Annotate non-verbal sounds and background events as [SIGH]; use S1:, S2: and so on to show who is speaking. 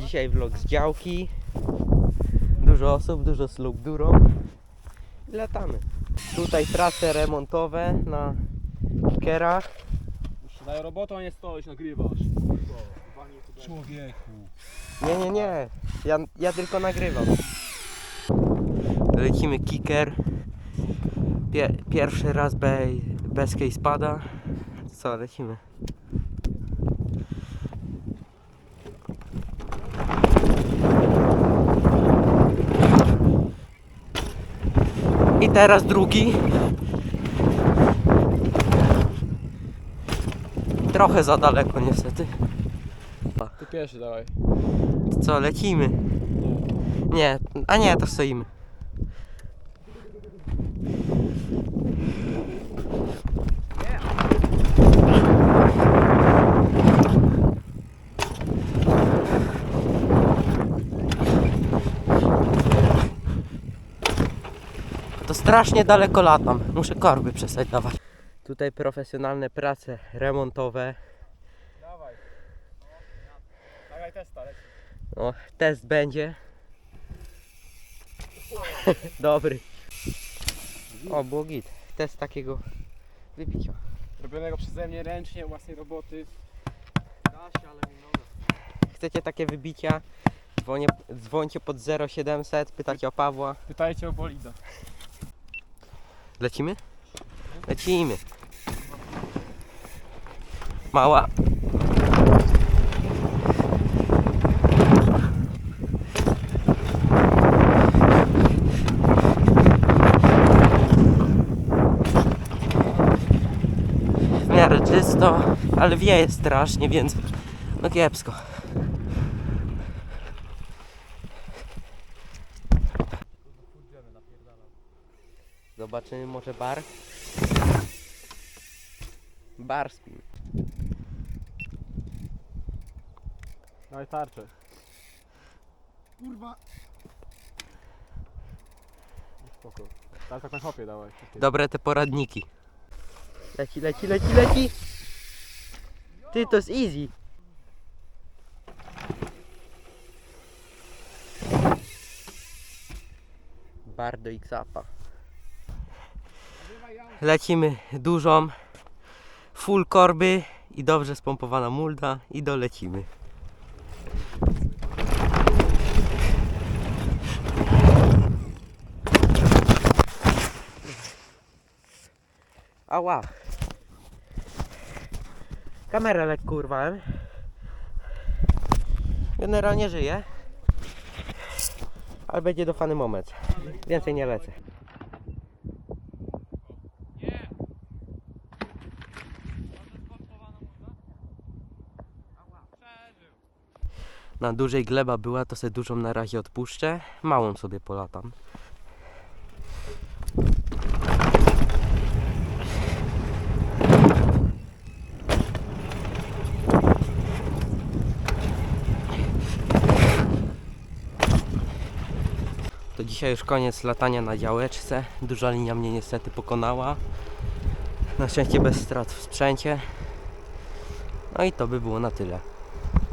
S1: Dzisiaj vlog z działki. Dużo osób, dużo durą. I latamy. Tutaj prace remontowe na kierach.
S2: Się daje robotę, a nie stoisz, nagrywasz. Człowieku.
S1: Nie, nie, nie. Ja, ja tylko nagrywam. Lecimy kicker. Pie, pierwszy raz be, bez case spada. Co, lecimy. I teraz drugi. Trochę za daleko niestety.
S2: Ty pierwszy dawaj.
S1: Co, lecimy? Nie, a nie, to stoimy. To strasznie daleko latam. Muszę korby przestać dawać. Tutaj profesjonalne prace remontowe.
S2: Dawaj. Dawaj testa, leci.
S1: O, test będzie. [LAUGHS] Dobry. O, było git. Test takiego wypicia.
S2: Robionego przeze mnie ręcznie, własnej roboty. Da się, ale mi noga.
S1: Chcecie takie wybicia? Dzwonię, dzwońcie pod 0700, pytacie o Pawła.
S2: Pytajcie o bolida.
S1: Lecimy? Lecimy. Mała. W miarę czysto, ale wieje strasznie, więc no kiepsko. Zobaczymy może bar. Bar spin.
S2: Dawaj tarczę.
S3: Kurwa.
S2: Spoko. Teraz tak na hopie dawaj.
S1: Dobre te poradniki. Leci, leci, leci, leci. Ty, to jest easy. Bar do X-Upa. Lecimy dużą, full korby i dobrze spompowana mulda i dolecimy. Ała. Kamerę lekko urwałem. Generalnie żyję. Ale będzie dofany moment. Więcej nie lecę. Na dużej gleba była, to sobie dużą na razie odpuszczę. Małą sobie polatam. To dzisiaj już koniec latania na działeczce. Duża linia mnie niestety pokonała. Na szczęście bez strat w sprzęcie. No i to by było na tyle.